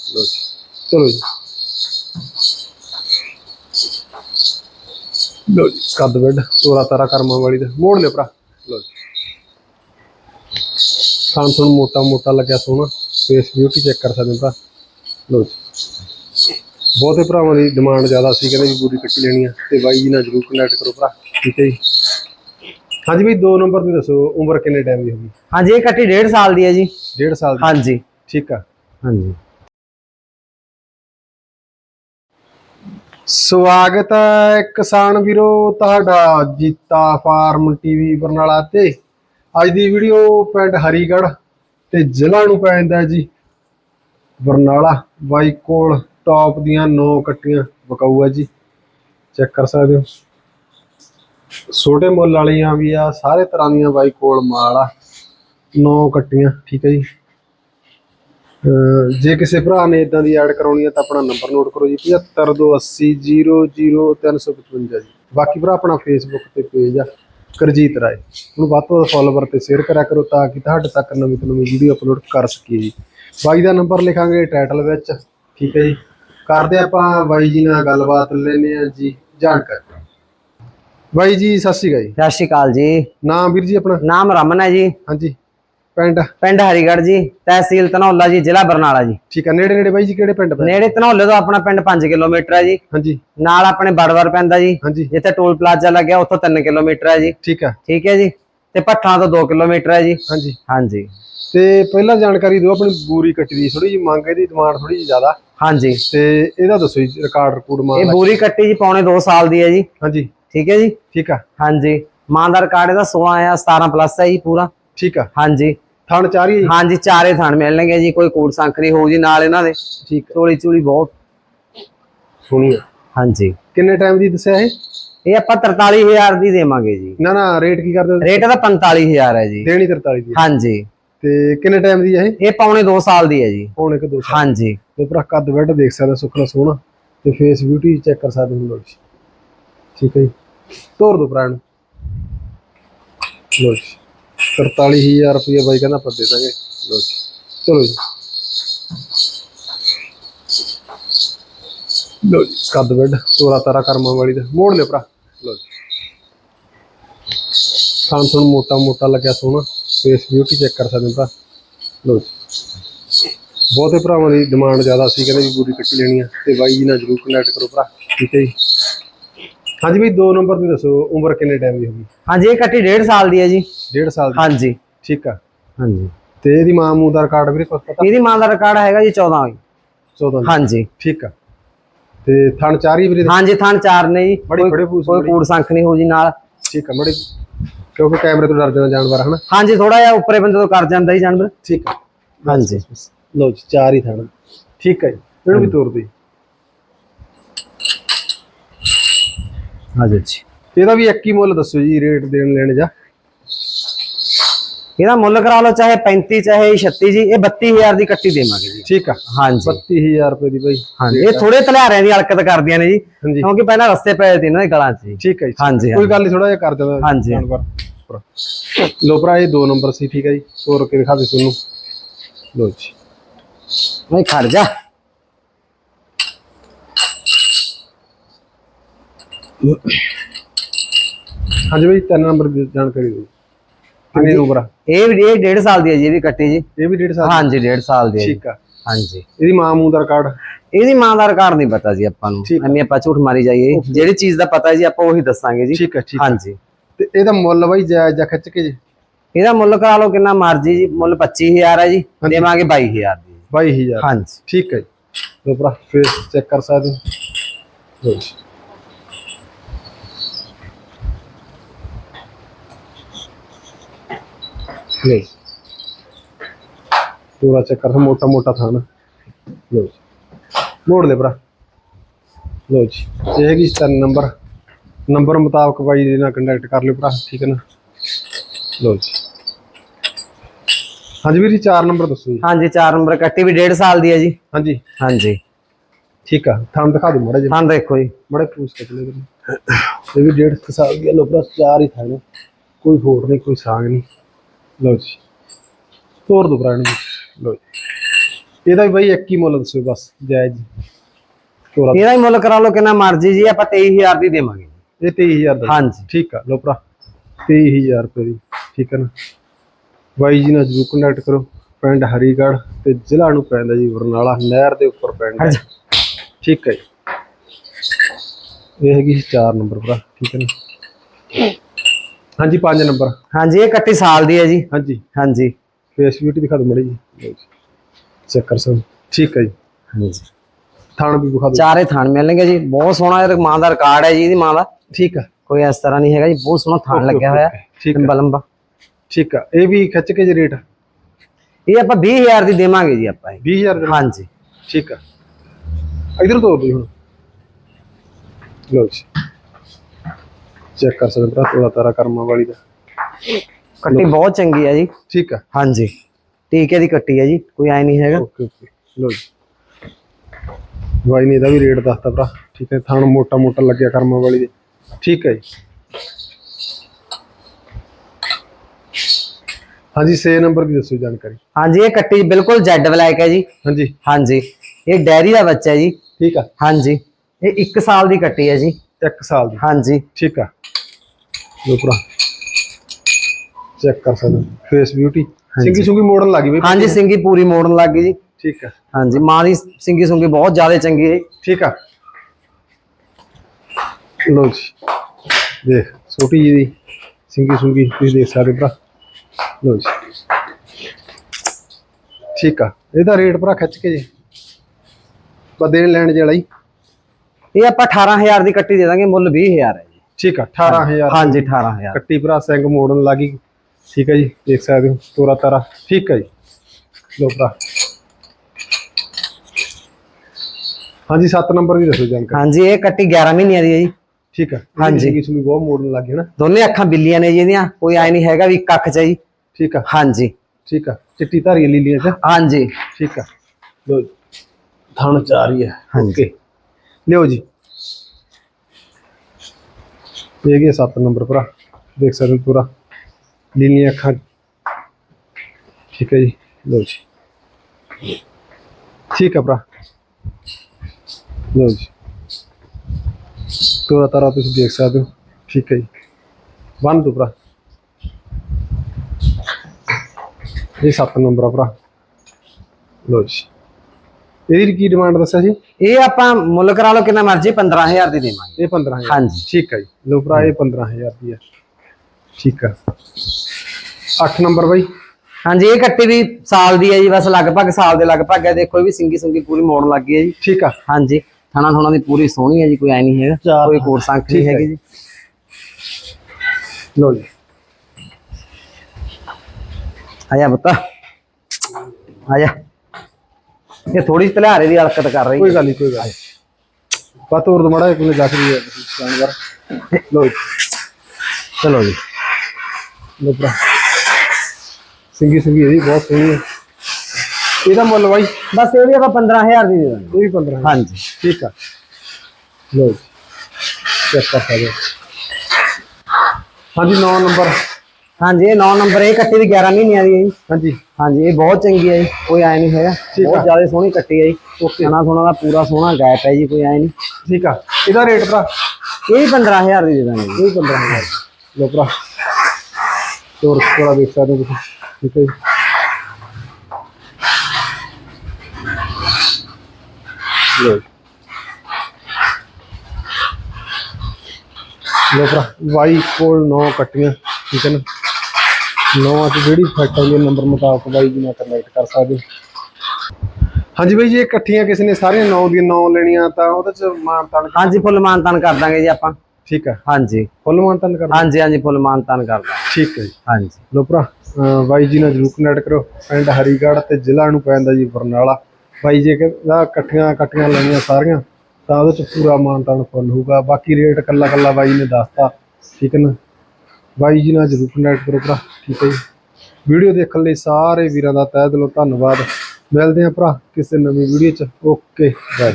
ਲੋ ਜੀ। ਚਲੋ ਜੀ। ਲੋ ਜੀ ਕੱਦ ਬੈੱਡ ਤੋਰਾ ਤਾਰਾ ਕਰਮਾਂ ਵਾਲੀ ਦਾ। ਮੋੜ ਲਿਓ ਭਰਾ। ਲੋ ਜੀ। ਖਾਣ ਤੁਹਾਨੂੰ ਮੋਟਾ ਮੋਟਾ ਲੱਗਿਆ ਸੋਹਣਾ। ਫੇਸ ਬਿਊਟੀ ਚੈੱਕ ਕਰ ਸਕਦੇ ਭਰਾ। ਲੋ ਜੀ। ਬਹੁਤੇ ਭਰਾਵਾਂ ਦੀ ਡਿਮਾਂਡ ਜ਼ਿਆਦਾ ਸੀ ਕਹਿੰਦੇ ਵੀ ਪੂਰੀ ਕੱਟੀ ਲੈਣੀ ਆ। ਤੇ ਬਾਈ ਜੀ ਨਾਲ ਜਰੂਰ ਕੰਟੈਕਟ ਕਰੋ ਭਰਾ। ਠੀਕ ਹੈ ਜੀ। ਹਾਂਜੀ ਬਈ ਦੋ ਨੰਬਰ ਦੀ ਦੱਸੋ ਉਮਰ ਕਿੰਨੇ ਟਾਈਮ ਦੀ ਹੋਗੀ ਹਾਂਜੀ ਇਹ ਕੱਟੀ 1.5 ਸਾਲ ਦੀ ਹੈ ਜੀ। ਡੇਢ ਸਾਲ ਦੀ। ਹਾਂਜੀ। ਠੀਕ ਆ। ਹਾਂਜੀ। ਸਵਾਗਤ ਹੈ ਕਿਸਾਨ ਵੀਰੋ, ਤੁਹਾਡਾ ਜੀਤਾ ਫਾਰਮ ਟੀਵੀ ਬਰਨਾਲਾ ਤੇ। ਅੱਜ ਦੀ ਵੀਡੀਓ ਪਿੰਡ ਹਰੀਗੜ੍ਹ ਤੇ ਜ਼ਿਲ੍ਹਾ ਨੂੰ ਪੈਂਦਾ ਜੀ। ਬਰਨਾਲਾ ਬਾਈ ਕੋਲ ਟੌਪ ਦੀਆਂ 9 ਕੱਟੀਆਂ ਵਿਕਾਊ ਹੈ ਜੀ। ਚੈੱਕ ਕਰ ਸਕਦੇ ਹੋ। ਛੋਟੇ ਮੁੱਲ ਵਾਲੀਆਂ ਵੀ ਆ, ਸਾਰੇ ਤਰ੍ਹਾਂ ਦੀਆਂ ਬਾਈ ਕੋਲ ਮਾਲ ਆ। 9 ਕੱਟੀਆਂ, ਠੀਕ ਹੈ ਜੀ। ਜੇ ਕਿਸੇ ਭਰਾ ਨੇ ਇਦਾਂ ਦੀ ਐਡ ਕਰਾਉਣੀ ਹੈ ਤਾਂ ਆਪਣਾ ਨੰਬਰ ਨੋਟ ਕਰੋ ਜੀ 7528000355 ਜੀ। ਬਾਕੀ ਭਰਾ ਆਪਣਾ ਫੇਸਬੁੱਕ ਤੇ ਪੇਜ ਆ ਕਰਜੀਤ ਰਾਏ। ਉਹਨੂੰ ਵੱਧ ਤੋਂ ਵੱਧ ਫੋਲੋਵਰ ਤੇ ਸ਼ੇਅਰ ਕਰਿਆ ਕਰੋ ਤਾਂ ਕਿ ਤੁਹਾਡੇ ਤੱਕ ਨਵੀਂ ਤੋਂ ਨਵੀਂ ਵੀਡੀਓ ਅਪਲੋਡ ਕਰ ਸਕੀਏ ਜੀ। ਬਾਈ ਦਾ ਨੰਬਰ ਲਿਖਾਂਗੇ ਟਾਈਟਲ ਵਿੱਚ ਠੀਕ ਹੈ ਜੀ। ਕਰਦੇ ਆਪਾਂ ਬਾਈ ਜੀ ਨਾਲ ਗੱਲਬਾਤ ਲੈਨੇ ਆ ਜੀ ਜਾਣਕਾਰੀ। ਬਾਈ ਜੀ ਸਤਿ ਸ਼੍ਰੀ ਅਕਾਲ ਜੀ। ਸਤਿ ਸ਼੍ਰੀ ਅਕਾਲ ਜੀ। ਨਾਮ ਵੀਰ ਜੀ ਆਪਣਾ? ਨਾਮ ਰਮਨ ਹੈ ਜੀ। ਹਾਂਜੀ। ਪਿੰਡ? ਪਿੰਡ ਹਰੀਗੜ੍ਹ ਜੀ ਤਹਿਸੀਲ ਧਨੌਲਾ ਜੀ ਜ਼ਿਲ੍ਹਾ ਬਰਨਾਲਾ ਜੀ। ਠੀਕ ਆ ਨੇੜੇ ਨੇੜੇ ਬਾਈ ਜੀ ਕਿਹੜੇ ਪਿੰਡ ਨੇੜੇ ਧਨੌਲੇ ਤੋਂ ਆਪਣਾ ਪਿੰਡ 5 ਕਿਲੋਮੀਟਰ ਹੈ ਜੀ। ਹਾਂਜੀ। ਨਾਲ ਆਪਣੇ ਬੜਵਰ ਪੈਂਦਾ ਜੀ। ਹਾਂਜੀ। ਜਿੱਥੇ ਟੋਲ ਪਲਾਜ਼ਾ ਲੱਗਿਆ ਉੱਥੋਂ 3 ਕਿਲੋਮੀਟਰ ਹੈ ਜੀ। ਠੀਕ ਆ। ਠੀਕ ਹੈ ਜੀ। ਤੇ ਭੱਠਾਂ ਤੋਂ 2 ਕਿਲੋਮੀਟਰ ਹੈ ਜੀ। ਹਾਂਜੀ। ਹਾਂਜੀ। ਤੇ ਪਹਿਲਾਂ ਜਾਣਕਾਰੀ ਦਿਓ ਆਪਣੀ ਬੂਰੀ ਕੱਟੀ ਦੀ ਥੋੜੀ ਜਿਹੀ ਮੰਗ ਇਹਦੀ ਡਿਮਾਂਡ ਥੋੜੀ ਜਿਹੀ ਜ਼ਿਆਦਾ। ਹਾਂਜੀ। ਤੇ ਇਹਦਾ ਦੱਸੋ ਜੀ ਰਿਕਾਰਡ ਰਿਕੂਡ ਮਾਂ ਇਹ ਬੂਰੀ ਕੱਟੀ ਜੀ ਪੌਣੇ 2 ਸਾਲ ਦੀ ਹੈ ਜੀ। ਹਾਂਜੀ। ਠੀਕ ਹੈ ਜੀ। ਠੀਕ ਆ। ਹਾਂਜੀ। ਮਾਂ ਦਾ ਰਿਕਾਰਡ ਇਹਦਾ 16 ਆ 17 ਪਲੱਸ ਹੈ ਜੀ ਪੂਰਾ। ਠੀਕ ਆ। ਹਾਂਜੀ। ਥਣ ਚਾਰੀ ਹੈ ਜੀ? ਹਾਂਜੀ ਚਾਰੇ ਥਣ ਮਿਲਣਗੇ ਜੀ ਕੋਈ ਕੂੜ ਸੰਖਰੀ ਹੋਊ ਜੀ ਨਾਲ ਇਹਨਾਂ ਦੇ। ਠੀਕ ਚੋਲੀ ਚੂਲੀ ਬਹੁਤ। ਸੁਣੀ ਆ ਹਾਂਜੀ। ਕਿੰਨੇ ਟਾਈਮ ਦੀ ਦੱਸਿਆ ਇਹ? ਇਹ ਆਪਾਂ 43000 ਦੀ ਦੇਵਾਂਗੇ ਜੀ। ਨਾ ਨਾ ਰੇਟ ਕੀ ਕਰਦੇ ਹੋ? ਰੇਟ ਇਹਦਾ 45000 ਹੈ ਜੀ। ਦੇਣੀ 43 ਦੀ। ਹਾਂਜੀ। ਤੇ ਕਿੰਨੇ ਟਾਈਮ ਦੀ ਆ ਇਹ? ਇਹ ਪੌਣੇ 2 ਸਾਲ ਦੀ ਹੈ ਜੀ। ਪੌਣੇ ਕਿ ਦੋ ਸਾਲ। ਹਾਂਜੀ। ਤੇ ਭਰਾ ਕੱਦ ਬੈੱਡ ਦੇਖ ਸਕਦੇ ਹੋ, ਸੁੱਕਣਾ ਸੋਹਣਾ। ਤੇ ਫੇਸ ਬਿਊਟੀ ਚੈੱਕ ਕਰ ਸਕਦੇ ਹੋ ਲੋ ਜੀ। ਠੀਕ ਹੈ ਜੀ। ਤੋਰ ਦੋ ਭਰਾ ਨੂੰ 43000 ਰੁਪਏ ਬਾਈ ਕਹਿੰਦਾ ਆਪਾਂ ਦੇ ਦਾਂਗੇ। ਲੋ ਜੀ। ਚਲੋ ਜੀ। ਲੋ ਜੀ, ਕੱਦ ਬੈੱਡ ਤੋਰਾ ਤਾਰਾ ਕਰਮਾਂ ਵਾਲੀ ਦਾ। ਮੋੜ ਲਿਓ ਭਰਾ। ਲੋ ਜੀ। ਖਾਣ ਤੁਹਾਨੂੰ ਮੋਟਾ ਮੋਟਾ ਲੱਗਿਆ ਸੋਹਣਾ। ਫੇਸ ਬਿਊਟੀ ਚੈੱਕ ਕਰ ਸਕਦੇ ਭਰਾ। ਲੋ ਜੀ। ਬਹੁਤੇ ਭਰਾਵਾਂ ਦੀ ਡਿਮਾਂਡ ਜ਼ਿਆਦਾ ਸੀ, ਕਹਿੰਦੇ ਵੀ ਪੂਰੀ ਕੱਟੀ ਲੈਣੀ ਆ। ਤੇ ਬਾਈ ਜੀ ਨਾਲ ਜਰੂਰ ਕੰਟੈਕਟ ਕਰੋ ਭਰਾ। ਠੀਕ ਹੈ ਜੀ। ਹਾਂਜੀ ਬਈ ਦੋ ਨੰਬਰ ਦੀ ਦੱਸੋ ਉਮਰ ਕਿੰਨੇ ਟਾਈਮ ਦੀ ਹੋਗੀ ਹਾਂਜੀ ਇਹ ਕੱਟੀ 1.5 ਸਾਲ ਦੀ ਹੈ ਜੀ। ਡੇਢ ਸਾਲ ਦੀ? ਹਾਂਜੀ। ਠੀਕ ਆ। ਹਾਂਜੀ। ਤੇ ਇਹਦੀ ਮਾਂ ਮੂੰਹ ਦਾ ਰਿਕਾਰਡ ਵੀਰੇ ਕੁਛ ਪਤਾ? ਇਹਦੀ ਮਾਂ ਦਾ ਰਿਕਾਰਡ ਹੈਗਾ ਜੀ 14 ਜੀ। 14 ਹਾਂਜੀ। ਠੀਕ ਆ। ਤੇ ਥਣ ਚਾਰੀ ਵੀਰੇ? ਦੇ? ਹਾਂਜੀ ਥਣ ਚਾਰ ਨੇ ਜੀ। ਬੜੀ ਕੋਈ- ਬੜੇ ਕੂੜ ਸੰਖ ਨਹੀਂ ਹੋਊ ਜੀ ਨਾਲ। ਠੀਕ ਆ ਮੜੀ ਕਿਉਂਕਿ ਕੈਮਰੇ ਤੋਂ ਡਰ ਜਾਂਦਾ ਜਾਨਵਰ ਹਨਾ? ਹਾਂਜੀ ਥੋੜਾ ਜਿਹਾ ਉੱਪਰੇ ਬੰਦੇ ਤੋਂ ਕਰ ਜਾਂਦਾ ਜੀ ਜਾਨਵਰ। ਠੀਕ ਆ। ਹਾਂਜੀ। ਲਓ ਜੀ ਚਾਰ ਹੀ ਥਣ। ਠੀਕ ਹੈ ਜੀ। ਇਹਨੂੰ ਵੀ ਤੋਰ ਦੇ। ਹਾਂਜੀ ਜੀ ਇਹਦਾ ਵੀ ਇੱਕ ਹੀ ਮੁੱਲ ਦੱਸੋ ਜੀ ਰੇਟ ਦੇਣ ਲੈਣ ਜਾ? ਇਹਦਾ ਮੁੱਲ ਕਰਾ ਲਓ ਚਾਹੇ 35 ਚਾਹੇ 36 ਜੀ ਇਹ 32000 ਦੀ ਕੱਟੀ ਦੇਵਾਂਗੇ ਜੀ। ਠੀਕ ਆ। ਹਾਂਜੀ। 32000 ਰੁਪਏ ਦੀ ਬਾਈ। ਹਾਂਜੀ ਇਹ ਥੋੜੇ ਤਲਿਆਰਿਆਂ ਦੀ ਹਲਕਤ ਕਰਦੀਆਂ ਨੇ ਜੀ ਕਿਉਂਕਿ ਪਹਿਲਾਂ ਰਸਤੇ ਪਏ ਸੀ ਇਹਨਾਂ ਦੇ ਗਲਾਂ 'ਚ ਠੀਕ ਹੈ ਜੀ ਹਾਂਜੀ ਕੋਈ ਗੱਲ ਨਹੀਂ ਥੋੜਾ ਜਿਹਾ ਕਰ ਦਿੰਦਾ ਹਾਂਜੀ। ਜਾਨਵਰ। ਭਰਾ। ਇਹ ਦੋ ਨੰਬਰ ਸੀ ਠੀਕ ਹੈ ਜੀ। ਤੋਰ ਕੇ ਦਿਖਾ ਦੇ ਤੁਹਾਨੂੰ। ਲਓ ਜੀ। ਨਹੀਂ ਖੜ ਜਾ। ਹਾਂਜੀ ਬਾਈ ਤਿੰਨ ਨੰਬਰ ਦੀ ਜਾਣਕਾਰੀ ਦਿਓ। ਕਿੰਨੀ ਉਮਰ ਆ ਇਹ ਵੀ ਇਹ 1.5 ਸਾਲ ਦੀ ਹੈ ਜੀ ਇਹ ਵੀ ਕੱਟੀ ਜੀ। ਇਹ ਵੀ ਡੇਢ ਸਾਲ ਹਾਂਜੀ 1.5 ਸਾਲ ਦੀ ਹੈ ਠੀਕ ਆ। ਹਾਂਜੀ। ਇਹਦੀ ਮਾਂ ਮੂੰਹ ਦਾ ਰਿਕਾਰਡ? ਇਹਦੀ ਮਾਂ ਦਾ ਰਿਕਾਰਡ ਨਹੀਂ ਪਤਾ ਜੀ ਆਪਾਂ ਨੂੰ। ਐਵੇਂ ਆਪਾਂ ਝੂਠ ਮਾਰੀ ਜਾਈਏ। ਜਿਹੜੀ ਚੀਜ਼ ਦਾ ਪਤਾ ਜੀ ਆਪਾਂ ਉਹੀ ਦੱਸਾਂਗੇ ਜੀ। ਠੀਕ ਹੈ ਠੀਕ ਆ। ਹਾਂਜੀ। ਤੇ ਇਹਦਾ ਮੁੱਲ ਬਾਈ ਜਾਇਜ਼ ਜਾਂ ਖਿੱਚ ਕੇ ਜੀ? ਇਹਦਾ ਮੁੱਲ ਕਰਾ ਲਓ ਕਿੰਨਾ ਮਰਜ਼ੀ ਜੀ। ਮੁੱਲ 25000 ਹੈ ਜੀ। ਦੇਵਾਂਗੇ 22000 ਦੀ। 22000 ਹਾਂਜੀ। ਠੀਕ ਹੈ ਜੀ। ਭਰਾ ਫੇਰ ਚੈੱਕ ਕਰ ਸਕਦੇ ਹੋ। ਜੀ। ਨਹੀਂ ਪੂਰਾ ਚੈੱਕ ਕਰ ਮੋਟਾ ਮੋਟਾ ਥਾਂ ਨਾ ਲਓ ਜੀ। ਮੋੜ ਦੇ ਭਰਾ। ਲਓ ਜੀ। ਇਹ ਹੈਗੀ ਤਿੰਨ ਨੰਬਰ। ਨੰਬਰ ਮੁਤਾਬਕ ਬਾਈ ਦੇ ਨਾਲ ਕੰਟੈਕਟ ਕਰ ਲਿਓ ਭਰਾ ਠੀਕ ਹੈ ਨਾ? ਲਓ ਜੀ। ਹਾਂਜੀ ਵੀਰ ਜੀ 4 ਨੰਬਰ ਦੱਸੋ ਜੀ। ਹਾਂਜੀ 4 ਨੰਬਰ ਕੱਟੀ ਵੀ 1.5 ਸਾਲ ਦੀ ਹੈ ਜੀ। ਹਾਂਜੀ। ਹਾਂਜੀ। ਠੀਕ ਆ ਤੁਹਾਨੂੰ ਦਿਖਾ ਦਿਓ ਮੜਾ ਜਿਹਾ। ਹਾਂ ਦੇਖੋ ਜੀ। ਬੜੇ ਪੂਛ ਕੱਟ ਲੈ ਇਹ ਵੀ ਡੇਢ ਕੁ ਸਾਲ ਦੀ ਲੋ ਬਸ ਚਾਰ ਹੀ ਥਾਣੇ ਕੋਈ ਹੋਰ ਨਹੀਂ ਕੋਈ ਸਾਗ ਨਹੀਂ। ਲਓ ਜੀ। ਤੋਰ ਦੋ ਭਰਾ ਨੂੰ ਲਓ ਜੀ। ਇਹਦਾ ਵੀ ਬਾਈ ਇੱਕ ਹੀ ਮੁੱਲ ਦੱਸਿਓ ਬਸ ਜਾਇਜ਼ ਜੀ ਤੋਰਾ। ਇਹਦਾ ਹੀ ਮੁੱਲ ਕਰਾ ਲਓ ਕਿੰਨਾ ਮਰਜ਼ੀ ਜੀ ਆਪਾਂ 23000 ਦੀ ਦੇਵਾਂਗੇ। ਇਹ 23000 ਦਾ। ਹਾਂਜੀ। ਠੀਕ ਆ ਲੋ ਭਰਾ। 23000 ਰੁਪਏ ਦੀ ਠੀਕ ਹੈ ਨਾ। ਬਾਈ ਜੀ ਨਾਲ ਜਰੂਰ ਕੰਟੈਕਟ ਕਰੋ। ਪਿੰਡ ਹਰੀਗੜ੍ਹ ਤੇ ਜ਼ਿਲ੍ਹਾ ਨੂੰ ਪੈਂਦਾ ਜੀ ਬਰਨਾਲਾ ਨਹਿਰ ਦੇ ਉੱਪਰ ਹੈ। ਠੀਕ ਹੈ ਜੀ। ਇਹ ਹੈਗੀ 4 ਨੰਬਰ ਭਰਾ ਠੀਕ ਹੈ ਨਾ। ਹਾਂਜੀ 5 ਨੰਬਰ। ਹਾਂਜੀ ਇਹ 31 ਸਾਲ ਦੀ ਹੈ ਜੀ। ਹਾਂਜੀ। ਹਾਂਜੀ। ਫੇਸ ਬਿਊਟੀ ਦਿਖਾ ਦਿਓ ਮੜੀ ਜੀ। ਚੈੱਕ ਕਰ ਸਕਦੇ ਠੀਕ ਹੈ ਜੀ। ਹਾਂਜੀ। ਥਾਣ ਵੀ ਦਿਖਾ ਦਿਓ। ਚਾਰੇ ਥਣ ਮਿਲਣਗੇ ਜੀ। ਬਹੁਤ ਸੋਹਣਾ ਇਹ ਮਾਂ ਦਾ ਰਿਕਾਰਡ ਹੈ ਜੀ ਇਹਦੀ ਮਾਂ ਦਾ। ਠੀਕ ਆ ਕੋਈ ਇਸ ਤਰ੍ਹਾਂ ਨਹੀਂ ਹੈਗਾ ਜੀ। ਬਹੁਤ ਸੋਹਣਾ ਥਣ ਲੱਗਿਆ ਹੋਇਆ। ਹੈ ਠੀਕ ਲੰਬਾ ਲੰਬਾ। ਠੀਕ ਆ ਇਹ ਵੀ ਖਿੱਚ ਕੇ ਜੀ ਰੇਟ? ਇਹ ਆਪਾਂ 20000 ਦੀ ਦੇਵਾਂਗੇ ਜੀ ਆਪਾਂ ਇਹ। 20000 ਦਾ? ਹਾਂਜੀ। ਠੀਕ ਆ ਇਧਰ ਤੋਰ ਦਿਓ ਹੁਣ। ਲੋ ਜੀ। ਚੈੱਕ ਕਰ ਸਕਦੇ ਭਰਾ ਤੋੜਾ ਤਾਰਾ ਕਰਮਾਂ ਵਾਲੀ ਦਾ। ਕੱਟੀ ਬਹੁਤ ਚੰਗੀ ਹੈ ਜੀ। ਠੀਕ ਆ। ਹਾਂਜੀ। ਟੀਕੇ ਦੀ ਕੱਟੀ ਹੈ ਜੀ ਕੋਈ ਐ ਨਹੀਂ ਹੈਗਾ। Okay okay. ਲੋ ਜੀ। ਦਵਾਈ ਨੇ ਇਹਦਾ ਵੀ ਰੇਟ ਦੱਸਤਾ ਭਰਾ। ਠੀਕ ਹੈ ਥਾਣ ਮੋਟਾ ਮੋਟਾ ਲੱਗਿਆ ਕਰਮਾਂ ਵਾਲੀ ਦੇ। ਠੀਕ ਹੈ ਜੀ। ਹਾਂਜੀ 6 ਨੰਬਰ ਦੀ ਦੱਸੋ ਜਾਣਕਾਰੀ। ਹਾਂਜੀ ਇਹ ਕੱਟੀ ਬਿਲਕੁਲ ਜੈਡ ਬਲੈਕ ਹੈ ਜੀ। ਹਾਂਜੀ। ਹਾਂਜੀ। ਇਹ ਡੈਰੀ ਦਾ ਬੱਚਾ ਹੈ ਜੀ। ਠੀਕ ਆ। ਹਾਂਜੀ। ਇਹ 1 ਸਾਲ ਦੀ ਕੱਟੀ ਹੈ ਜੀ। 1 ਸਾਲ ਦੀ। ਹਾਂਜੀ। ਠੀਕ ਆ। ਲੋ ਭਰਾ। ਚੈੱਕ ਕਰ ਸਕਦੇ ਫੇਸ ਬਿਊਟੀ ਸਿੰਗੀ ਸੁੰਗੀ ਮੋੜਨ ਲੱਗੀ ਬਈ। ਹਾਂਜੀ ਸਿੰਗੀ ਪੂਰੀ ਮੋੜਨ ਲੱਗ ਗਈ ਜੀ। ਠੀਕ ਆ। ਹਾਂਜੀ ਮਾਂ ਦੀ ਸਿੰਗੀ ਸੁੰਗੀ ਬਹੁਤ ਜ਼ਿਆਦਾ ਚੰਗੀ ਹੈ। ਠੀਕ ਆ। ਲੋ ਜੀ। ਦੇਖ ਛੋਟੀ ਜੀ ਦੀ ਸਿੰਗੀ ਸੁੰਗੀ ਤੁਸੀਂ ਦੇਖ ਸਕਦੇ ਭਰਾ। ਲੋ ਜੀ। ਠੀਕ ਆ। ਇਹਦਾ ਰੇਟ ਭਰਾ ਖਿੱਚ ਕੇ ਜੀ। ਬਦੇ ਲੈਣ ਜਿਹੜਾ ਹੀ ਇਹ ਆਪਾਂ 18000 ਦੀ ਕੱਟੀ ਦੇ ਦਾਂਗੇ ਮੁੱਲ 20000 ਹੈ ਜੀ। ਠੀਕ ਆ 18000 ਹਾਂਜੀ 18000 ਕੱਟੀ ਭਰਾ ਸਿੰਘ ਮੋੜਨ ਲੱਗੀ ਠੀਕ ਹੈ ਜੀ ਦੇਖ ਸਕਦੇ ਹੋ ਤੋਰਾ ਤਾਰਾ। ਠੀਕ ਹੈ ਜੀ। ਲੋ ਭਰਾ। ਹਾਂਜੀ 7 ਨੰਬਰ ਦੀ ਦੱਸੋ ਜਾਣਕਾਰੀ। ਹਾਂਜੀ ਇਹ ਕੱਟੀ 11 ਮਹੀਨਿਆਂ ਦੀ ਹੈ ਜੀ। ਠੀਕ ਹੈ ਹਾਂਜੀ। ਸਿੰਗੀ ਸੁੰਗੀ ਬਹੁਤ ਮੋੜਨ ਲੱਗੇ ਨਾ। ਦੋਨੇ ਅੱਖਾਂ ਬਿੱਲੀਆਂ ਨੇ ਜੀ ਇਹਦੀਆਂ ਕੋਈ ਐ ਨਹੀਂ ਹੈਗਾ ਵੀ ਇੱਕ ਅੱਖ ਚ ਹੈ ਜੀ। ਠੀਕ ਆ। ਹਾਂਜੀ। ਠੀਕ ਆ। ਚਿੱਟੀ ਧਾਰੀ ਲੀਲੀਆਂ ਚ। ਹਾਂਜੀ। ਠੀਕ ਆ। ਲੋ ਥਣ ਚ ਆ। ਰਹੀ ਹੈ। ਓਕੇ। ਲਿਓ ਜੀ। ਇਹ ਗਿਆ 7 ਨੰਬਰ ਭਰਾ। ਦੇਖ ਸਕਦੇ ਹੋ ਪੂਰਾ। ਲੀਲੀਆਂ ਅੱਖਾਂ। ਠੀਕ ਹੈ ਜੀ। ਲਓ ਜੀ। ਠੀਕ ਹੈ ਭਰਾ। ਲਓ ਜੀ। ਤੋਰਾ ਤਾਰਾ ਤੁਸੀਂ ਦੇਖ ਸਕਦੇ ਹੋ। ਠੀਕ ਹੈ ਜੀ। ਬੰਨ ਦੋ ਭਰਾ। ਇਹ 7 ਨੰਬਰ ਭਰਾ। ਲਓ ਜੀ। ਇਹਦੀ ਕੀ ਡਿਮਾਂਡ ਦੱਸਿਆ ਸੀ ਇਹ ਆਪਾਂ ਮੁੱਲ ਕਰਾ ਲਓ ਕਿੰਨਾ ਮਰਜ਼ੀ 15000 ਦੀ ਦੇਵਾਂਗੇ ਇਹ 15000 ਹਾਂਜੀ। ਠੀਕ ਹੈ ਜੀ। ਲੋ ਭਰਾ ਇਹ 15000 ਦੀ ਹੈ ਠੀਕ ਆ। 8 ਨੰਬਰ ਬਾਈ। ਹਾਂਜੀ ਇਹ ਕੱਟੀ ਵੀ ਸਾਲ ਦੀ ਹੈ ਜੀ ਬਸ ਲਗਭਗ ਸਾਲ ਦੇ ਲਗਭਗ ਹੈ ਦੇਖੋ ਇਹ ਵੀ ਸਿੰਗੀ ਸੁੰਗੀ ਪੂਰੀ ਮੋੜਨ ਲੱਗ ਗਈ ਹੈ ਜੀ। ਠੀਕ ਆ। ਹਾਂਜੀ। ਥਣਾ ਥੋਣਾ ਦੀ ਪੂਰੀ ਸੋਹਣੀ ਹੈ ਜੀ ਕੋਈ ਐ ਨਹੀਂ ਹੈਗਾ। ਕੋਈ ਕੋਟ ਸੰਖ ਨਹੀਂ ਹੈ। ਹੈਗੀ ਜੀ। ਲੋ ਜੀ। ਆਇਆ ਬਤਾ ਆਇਆ। ਇਹ ਥੋੜੀ ਜਿਹੀ ਤਲਿਆਰੇ ਦੀ ਹਰਕਤ ਕਰ ਰਹੀ ਕੋਈ ਗੱਲ ਨਹੀਂ ਕੋਈ ਗੱਲ ਨਹੀਂ ਬਾਤ ਹੋਰ ਦਮੜਾ ਕੋਨੇ ਜਾ ਕੇ ਵੀ ਜਾਨਵਰ। ਲੋ ਜੀ। ਚਲੋ ਜੀ। ਲੋ ਭਰਾ। ਸਿੰਗੀ ਸਿੰਗੀ ਇਹਦੀ ਬਹੁਤ ਸੋਹਣੀ ਹੈ। ਇਹਦਾ ਮੁੱਲ ਬਾਈ? ਬਸ ਇਹ ਵੀ ਆਪਾਂ 15000 ਦੀ ਦੇ ਦਾਂਗੇ। ਇਹ ਵੀ 15000 ਹਾਂਜੀ। ਠੀਕ ਆ। ਲੋ ਜੀ। ਚੈੱਕ ਕਰ ਸਕਦੇ ਹੋ। ਹਾਂਜੀ 9 ਨੰਬਰ। ਹਾਂਜੀ ਇਹ 9 ਨੰਬਰ ਇਹ ਕੱਟੀ ਦੀ 11 ਮਹੀਨਿਆਂ ਦੀ ਹੈ ਜੀ। ਹਾਂਜੀ। ਹਾਂਜੀ ਇਹ ਬਹੁਤ ਚੰਗੀ ਹੈ ਜੀ ਕੋਈ ਐ ਨਹੀਂ ਹੈਗਾ। ਬਹੁਤ ਜ਼ਿਆਦਾ ਸੋਹਣੀ ਕੱਟੀ ਹੈ ਜੀ। ਓਕੇ। ਖਾਣਾ ਸੋਨਾ ਦਾ ਪੂਰਾ ਸੋਹਣਾ ਗੈਪ ਹੈ ਜੀ ਕੋਈ ਐ ਨਹੀਂ। ਠੀਕ ਆ। ਇਹਦਾ ਰੇਟ ਭਰਾ? ਇਹ ਵੀ 15000 ਦੀ ਦੇ ਦਾਂਗੇ ਇਹ ਵੀ 15000 ਲੋ ਭਰਾ। ਤੋਰ ਥੋੜਾ ਦੇਖ ਸਕਦੇ ਹੋ ਤੁਸੀਂ? ਠੀਕ ਹੈ ਜੀ। ਲੋ। ਲੋ ਭਰਾ ਵਾਈ ਕੋਲ 9 ਕੱਟੀਆਂ। ਠੀਕ ਹੈ ਨਾ? ਨੌਵਾਂ ਚ ਜਿਹੜੀ ਫਿੱਟ ਆਉਂਦੀ ਹੈ ਨੰਬਰ ਮੁਤਾਬਕ ਬਾਈ ਜੀ ਨਾਲ ਕਨੈਕਟ ਕਰ ਸਕਦੇ। ਹਾਂਜੀ ਬਾਈ ਜੀ ਇਹ ਇਕੱਠੀਆਂ ਕਿਸੇ ਨੇ ਸਾਰੀਆਂ 9 ਦੀਆਂ 9 ਲੈਣੀਆਂ ਤਾਂ ਉਹਦੇ ਚ ਮਾਨ ਤਾਨ ਹਾਂਜੀ ਫੁੱਲ ਮਾਨਤਾਨ ਕਰ ਦਾਂਗੇ ਜੀ ਆਪਾਂ। ਠੀਕ ਹੈ ਹਾਂਜੀ। ਫੁੱਲ ਮਾਨ ਤਾਨ ਕਰਨਾ ਹਾਂਜੀ ਹਾਂਜੀ ਫੁੱਲ ਮਾਨਤਾਨ ਕਰ ਦਾਂਗੇ। ਠੀਕ ਹੈ ਜੀ। ਹਾਂਜੀ। ਲੋ ਭਰਾ ਅਹ ਬਾਈ ਜੀ ਨਾਲ ਜਰੂਰ ਕਨੈਕਟ ਕਰੋ। ਪਿੰਡ ਹਰੀਗੜ੍ਹ ਤੇ ਜ਼ਿਲ੍ਹਾ ਨੂੰ ਪੈਂਦਾ ਜੀ ਬਰਨਾਲਾ। ਬਾਈ ਜੀ ਕਹਿੰਦਾ ਇਕੱਠੀਆਂ ਇਕੱਠੀਆਂ ਲੈਣੀਆਂ ਸਾਰੀਆਂ ਤਾਂ ਉਹਦੇ ਚ ਪੂਰਾ ਮਾਨਤਾਨ ਫੁੱਲ ਹੋਊਗਾ। ਬਾਕੀ ਰੇਟ ਕੱਲਾ ਕੱਲਾ ਬਾਈ ਨੇ ਦੱਸਤਾ। ਠੀਕ ਹੈ ਨਾ? ਬਾਈ ਜੀ ਨਾਲ ਜਰੂਰ ਕਨੈਕਟ ਕਰੋ ਭਰਾ, ਠੀਕ ਹੈ ਜੀ। ਵੀਡੀਓ ਦੇਖਣ ਲਈ ਸਾਰੇ ਵੀਰਾਂ ਦਾ ਤਹਿ ਦਿਲੋਂ ਧੰਨਵਾਦ। ਮਿਲਦੇ ਹਾਂ ਭਰਾ ਕਿਸੇ ਨਵੀਂ ਵੀਡੀਓ ਚ। Okay bye